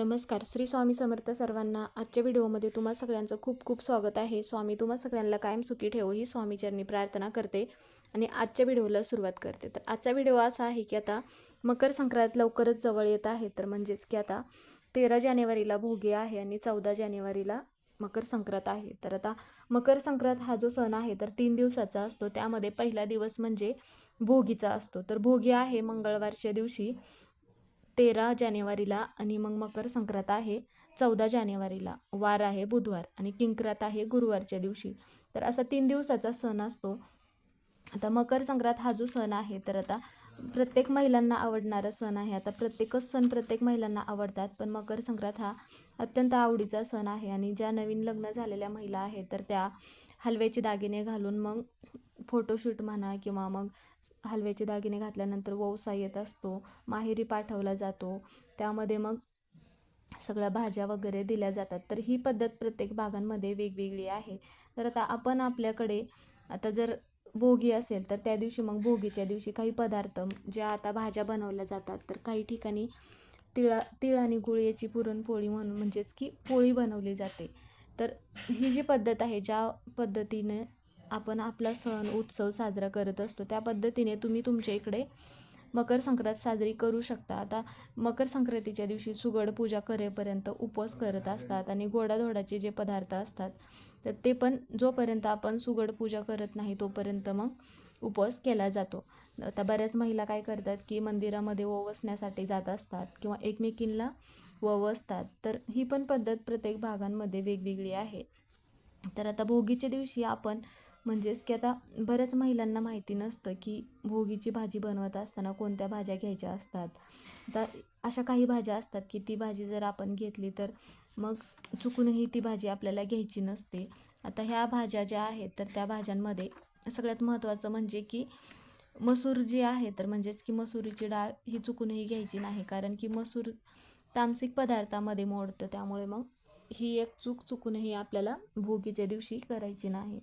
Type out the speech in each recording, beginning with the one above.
नमस्कार श्री स्वामी समर्थ सर्वांना आजच्या व्हिडिओमध्ये तुम्हा सगळ्यांचं खूप खूप स्वागत आहे. स्वामी तुम्हा सगळ्यांना कायम सुखी ठेवो ही स्वामीचरणी प्रार्थना करते आणि आजच्या व्हिडिओला सुरुवात करते. तर आजचा व्हिडिओ असा आहे की आता मकर संक्रांत लवकरच जवळ येत आहे. तर म्हणजेच की आता तेरा जानेवारीला भोगी आहे आणि चौदा जानेवारीला मकर संक्रांत आहे. तर आता मकर संक्रांत हा जो सण आहे तर तीन दिवसाचा असतो. त्यामध्ये पहिला दिवस म्हणजे भोगीचा असतो. तर भोगी आहे मंगळवारच्या दिवशी तेरा जानेवारीला आणि मग मकर संक्रांत आहे चौदा जानेवारीला. वार आहे बुधवार आणि किंक्रात आहे गुरुवारच्या दिवशी. तर असा तीन दिवसाचा सण असतो. आता मकर संक्रांत हा जो सण आहे तर आता प्रत्येक महिलांना आवडणारा सण आहे. आता प्रत्येकच सण प्रत्येक महिलांना आवडतात पण मकर संक्रांत हा अत्यंत आवडीचा सण आहे. आणि ज्या नवीन लग्न झालेल्या महिला आहेत तर त्या हलव्याचे दागिने घालून मग फोटोशूट म्हणा किंवा मग हलव्याचे दागिने घातल्यानंतर वौसा येत असतो माहेरी पाठवला जातो त्यामध्ये मग सगळ्या भाज्या वगैरे दिल्या जातात. तर ही पद्धत प्रत्येक भागांमध्ये वेगवेगळी आहे. तर आता आपण आपल्याकडे आता जर भोगी असेल तर त्या दिवशी मग भोगीच्या दिवशी काही पदार्थ ज्या आता भाज्या बनवल्या जातात तर काही ठिकाणी तिळा तिळ आणि गुळ याची पुरणपोळी म्हणून म्हणजेच की पोळी बनवली जाते. तर ही जी पद्धत आहे ज्या पद्धतीने आपण आपला सण उत्सव साजरा करत असतो. त्या पद्धतीने तुम्ही तुमच्या इकडे मकर संक्रांत साजरी करू शकता. आता मकर संक्रांतीच्या दिवशी सुगड पूजा करेपर्यंत उपवास करत असतात आणि गोडाधोडाचे जे पदार्थ असतात तर ते पण जोपर्यंत आपण सुगड पूजा करत नाही तोपर्यंत मग उपवास केला जातो. आता बऱ्याच महिला काय करतात की मंदिरामध्ये ओवसण्यासाठी जात असतात किंवा एकमेकींना ववसतात. तर ही पण पद्धत प्रत्येक भागांमध्ये वेगवेगळी आहे. तर आता भोगीच्या दिवशी आपण म्हणजेच की आता बऱ्याच महिलांना माहिती नसतं की भोगीची भाजी बनवत असताना कोणत्या भाज्या घ्यायच्या असतात. आता अशा काही भाज्या असतात की ती भाजी जर आपण घेतली तर मग चुकूनही ती भाजी आपल्याला घ्यायची नसते. आता ह्या भाज्या ज्या आहेत तर त्या भाज्यांमध्ये सगळ्यात महत्त्वाचं म्हणजे की मसूर जी आहे तर म्हणजेच की मसुरीची डाळ ही चुकूनही घ्यायची नाही. कारण की मसूर तामसिक पदार्थामध्ये मोडतं. त्यामुळे मग ही एक चूक चुकूनही आपल्याला भोगीच्या दिवशी करायची नाही.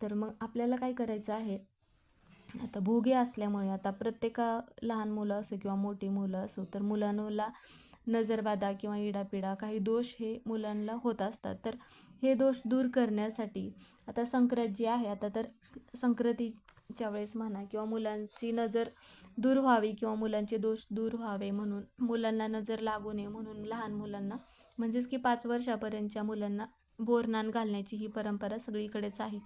तर मग आपल्याला काय करायचं आहे? आता भोगे असल्यामुळे आता प्रत्येका लहान मुलं असो किंवा मोठी मुलं असो तर मुलांना नजरबाधा किंवा इडापिडा काही दोष हे मुलांना होत असतात. तर हे दोष दूर करण्यासाठी आता संक्रांत जी आहे आता तर संक्रांतीच्या वेळेस म्हणा किंवा मुलांची नजर दूर व्हावी किंवा मुलांचे दोष दूर व्हावे म्हणून मुलांना नजर लागू नये म्हणून लहान मुलांना म्हणजेच की पाच वर्षापर्यंतच्या मुलांना बोरनान घालण्याची ही परंपरा सगळीकडेच आहे.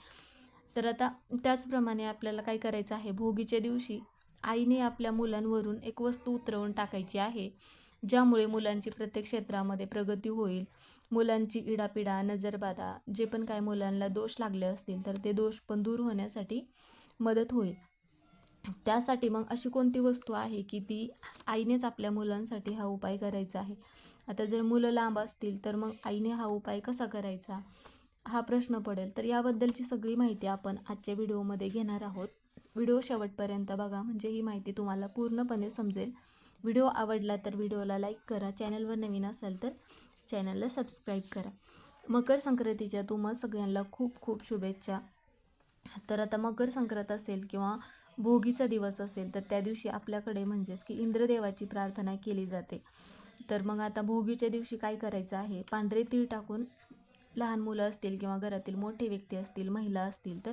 तर आता त्याचप्रमाणे आपल्याला काय करायचं आहे? भोगीच्या दिवशी आईने आपल्या मुलांवरून एक वस्तू उतरवून टाकायची आहे ज्यामुळे मुलांची प्रत्येक क्षेत्रामध्ये प्रगती होईल. मुलांची इडापिडा नजरबाधा जे पण काय मुलांना दोष लागले असतील तर ते दोष पण दूर होण्यासाठी मदत होईल. त्यासाठी मग अशी कोणती वस्तू आहे की ती आईनेच आपल्या मुलांसाठी हा उपाय करायचा आहे? आता जर मुलं लांब असतील तर मग आईने हा उपाय कसा करायचा? हा प्रश्न पडेल. तर याबद्दलची सगळी माहिती आपण आजच्या व्हिडिओमध्ये घेणार आहोत. व्हिडिओ शेवटपर्यंत बघा म्हणजे ही माहिती तुम्हाला पूर्णपणे समजेल. व्हिडिओ आवडला तर व्हिडिओला लाईक करा चॅनलवर नवीन असाल तर चॅनलला सबस्क्राईब करा. मकर संक्रांतीच्या तुम्हा सगळ्यांना खूप खूप शुभेच्छा. तर आता मकर संक्रांत असेल किंवा भोगीचा दिवस असेल तर त्या दिवशी आपल्याकडे म्हणजेच की इंद्रदेवाची प्रार्थना केली जाते. तर मग आता भोगीच्या दिवशी काय करायचं आहे? पांढरे तीळ टाकून लहान मुलं असतील किंवा घरातील मोठे व्यक्ती असतील महिला असतील तर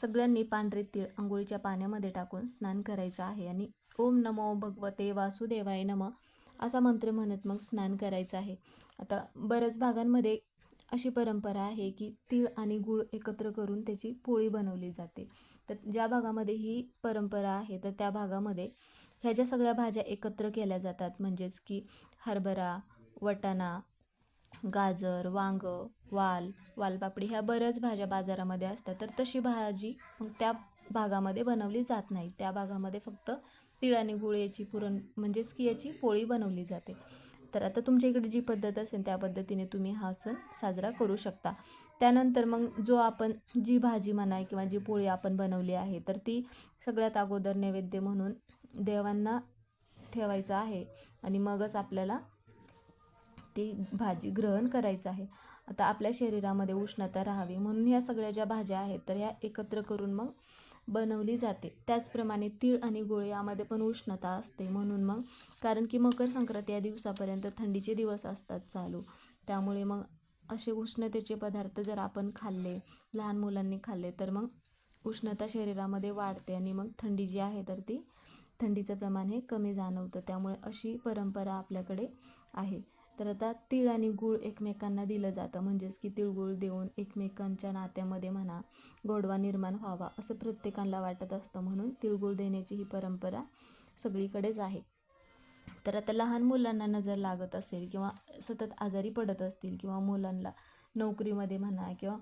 सगळ्यांनी पांढरे तीळ आंघोळीच्या पाण्यामध्ये टाकून स्नान करायचं आहे आणि ओम नमो भगवते वासुदेवाय नम असा मंत्र म्हणत मग स्नान करायचं आहे. आता बऱ्याच भागांमध्ये अशी परंपरा आहे की तीळ आणि गूळ एकत्र करून त्याची पोळी बनवली जाते. तर ज्या भागामध्ये ही परंपरा आहे तर त्या भागामध्ये ह्या ज्या सगळ्या भाज्या एकत्र केल्या जातात म्हणजेच की हरभरा वटाणा गाजर वांग वाल वालपापडी ह्या बऱ्याच भाज्या बाजारामध्ये असतात. तर तशी भाजी मग त्या भागामध्ये बनवली जात नाही. त्या भागामध्ये फक्त तिळ आणि गुळ याची पुरण म्हणजेच की याची पोळी बनवली जाते. तर आता तुमच्या इकडे जी पद्धत असेल त्या पद्धतीने तुम्ही हा सण साजरा करू शकता. त्यानंतर मग जो आपण जी भाजी म्हणा किंवा जी पोळी आपण बनवली आहे तर ती सगळ्यात अगोदर नैवेद्य म्हणून देवांना ठेवायचं आहे. आणि मगच आपल्याला ती भाजी ग्रहण करायचं आहे. आता आपल्या शरीरामध्ये उष्णता राहावी म्हणून ह्या सगळ्या ज्या भाज्या आहेत तर ह्या एकत्र करून मग बनवली जाते. त्याचप्रमाणे तीळ आणि गुळ यामध्ये पण उष्णता असते म्हणून मग कारण की मकर संक्रांती या दिवसापर्यंत थंडीचे दिवस असतात चालू. त्यामुळे मग असे उष्णतेचे पदार्थ जर आपण खाल्ले लहान मुलांनी खाल्ले तर मग उष्णता शरीरामध्ये वाढते आणि मग थंडी जी आहे तर ती थंडीचं प्रमाण हे कमी जाणवतं. त्यामुळे अशी परंपरा आपल्याकडे आहे. तर आता तीळ आणि गूळ एकमेकांना दिलं जातं. म्हणजेच की तिळगुळ देऊन एकमेकांच्या नात्यामध्ये म्हणा गोडवा निर्माण व्हावा असं प्रत्येकाला वाटत असतं. म्हणून तिळगुळ देण्याची ही परंपरा सगळीकडेच आहे. तर आता लहान मुलांना नजर लागत असेल किंवा सतत आजारी पडत असतील किंवा मुलांना नोकरीमध्ये म्हणा किंवा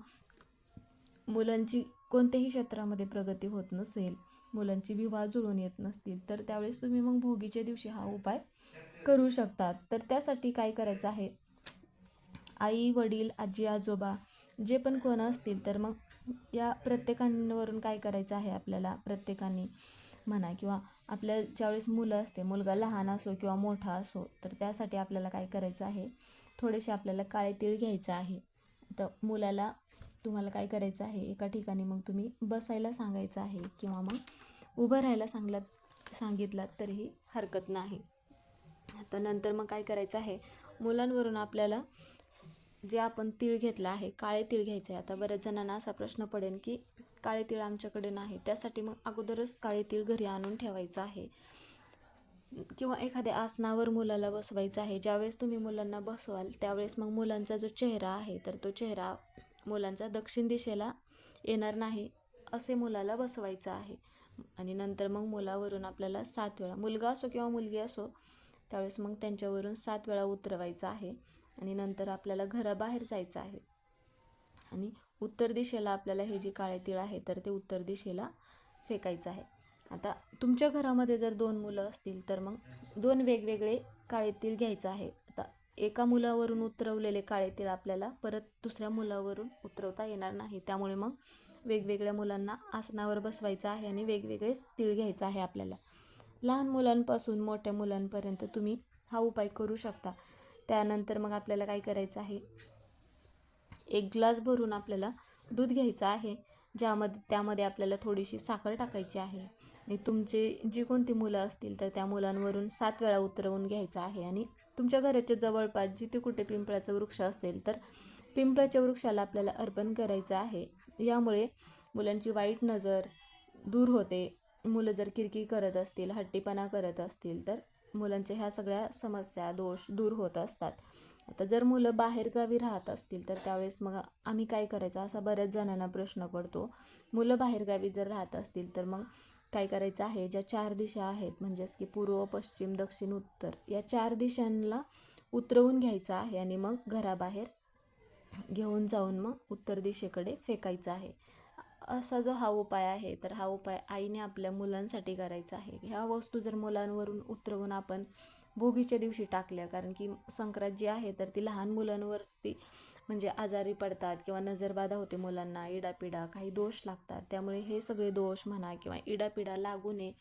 मुलांची कोणत्याही क्षेत्रामध्ये प्रगती होत नसेल मुलांची विवाह जुळून येत नसतील तर त्यावेळेस तुम्ही मग भोगीच्या दिवशी हा उपाय करू शकतात. तर त्यासाठी काय करायचं आहे? आई वडील आजी आजोबा जे पण कोण असतील तर मग या प्रत्येकांवरून काय करायचं आहे आपल्याला? प्रत्येकाने म्हणा किंवा आपल्या ज्यावेळेस मुलं असते मुलगा लहान असो किंवा मोठा असो तर त्यासाठी आपल्याला काय करायचं आहे? थोडेसे आपल्याला काळे तीळ घ्यायचं आहे. तर मुलाला तुम्हाला काय करायचं आहे? एका ठिकाणी मग तुम्ही बसायला सांगायचं आहे किंवा मग उभं राहायला सांगलात सांगितलात तरीही हरकत नाही. आता नंतर मग काय करायचं आहे? मुलांवरून आपल्याला जे आपण तीळ घेतलं आहे काळे तीळ घ्यायचे आहे. आता बऱ्याच जणांना असा प्रश्न पडेल की काळे तीळ आमच्याकडे नाही. त्यासाठी मग अगोदरच काळे तीळ घरी आणून ठेवायचं आहे. किंवा एखाद्या आसनावर मुलाला बसवायचं आहे. ज्यावेळेस तुम्ही मुलांना बसवाल त्यावेळेस मग मुलांचा जो चेहरा आहे तर तो चेहरा मुलांचा दक्षिण दिशेला येणार नाही असे मुलाला बसवायचं आहे. आणि नंतर मग मुलावरून आपल्याला सात वेळा मुलगा असो किंवा मुलगी असो त्यावेळेस मग त्यांच्यावरून सात वेळा उतरवायचं आहे आणि नंतर आपल्याला घराबाहेर जायचं आहे. आणि उत्तर दिशेला आपल्याला हे जे काळे तीळ आहे तर ते उत्तर दिशेला फेकायचं आहे. आता तुमच्या घरामध्ये जर दोन मुलं असतील तर मग दोन वेगवेगळे काळे तीळ घ्यायचं आहे. आता एका मुलावरून उतरवलेले काळे तीळ आपल्याला परत दुसऱ्या मुलावरून उतरवता येणार नाही. त्यामुळे मग वेगवेगळ्या मुलांना आसनावर बसवायचं आहे आणि वेगवेगळेच तीळ घ्यायचं आहे आपल्याला. लहान मुलांपासून मोठ्या मुलांपर्यंत तुम्ही हा उपाय करू शकता. त्यानंतर मग आपल्याला काय करायचं आहे? एक ग्लास भरून आपल्याला दूध घ्यायचं आहे ज्यामध्ये त्यामध्ये आपल्याला थोडीशी साखर टाकायची आहे. आणि तुमचे जी कोणती मुलं असतील तर त्या मुलांवरून सात वेळा उतरवून घ्यायचं आहे. आणि तुमच्या घराच्या जवळपास जिथे कुठे पिंपळाचं वृक्ष असेल तर पिंपळाच्या वृक्षाला आपल्याला अर्पण करायचं आहे. यामुळे मुलांची वाईट नजर दूर होते. मुलं जर किरकिर करत असतील हट्टीपणा करत असतील तर मुलांच्या ह्या सगळ्या समस्या दोष दूर होत असतात. आता जर मुलं बाहेरगावी राहत असतील तर त्यावेळेस मग आम्ही काय करायचं? असा बऱ्याच जणांना प्रश्न पडतो. मुलं बाहेरगावी जर राहत असतील तर मग काय करायचं आहे? ज्या चार दिशा आहेत म्हणजेच की पूर्व पश्चिम दक्षिण उत्तर या चार दिशांना उतरवून घ्यायचं आहे आणि मग घराबाहेर घेऊन जाऊन मग उत्तर दिशेकडे फेकायचं आहे. असा जो हा उपाय आहे तर हा उपाय आईने आपल्या मुलांसाठी करायचा आहे. ह्या वस्तू जर मुलांवरून उतरवून आपण भोगीच्या दिवशी टाकल्या कारण की संक्रांत जी आहे तर ती लहान मुलांवरती म्हणजे आजारी पडतात किंवा नजरबाधा होते मुलांना इडापिडा काही दोष लागतात. त्यामुळे हे सगळे दोष म्हणा किंवा इडापिडा लागू नये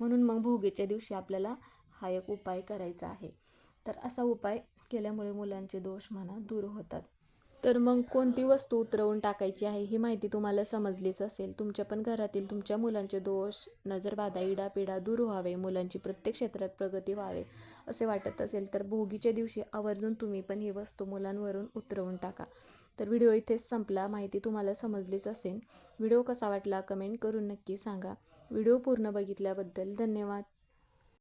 म्हणून मग भोगीच्या दिवशी आपल्याला हा एक उपाय करायचा आहे. तर असा उपाय केल्यामुळे मुलांचे दोष म्हणा दूर होतात. तर मग कोणती वस्तू उतरवून टाकायची आहे ही माहिती तुम्हाला समजलीच असेल. तुमच्या पण घरातील तुमच्या मुलांचे दोष नजरबाधा इडापिडा दूर व्हावे मुलांची प्रत्येक क्षेत्रात प्रगती व्हावे असे वाटत असेल तर भोगीच्या दिवशी आवर्जून तुम्ही पण ही वस्तू मुलांवरून उतरवून टाका. तर व्हिडिओ इथेच संपला. माहिती तुम्हाला समजलीच असेल. व्हिडिओ कसा वाटला कमेंट करून नक्की सांगा. व्हिडिओ पूर्ण बघितल्याबद्दल धन्यवाद.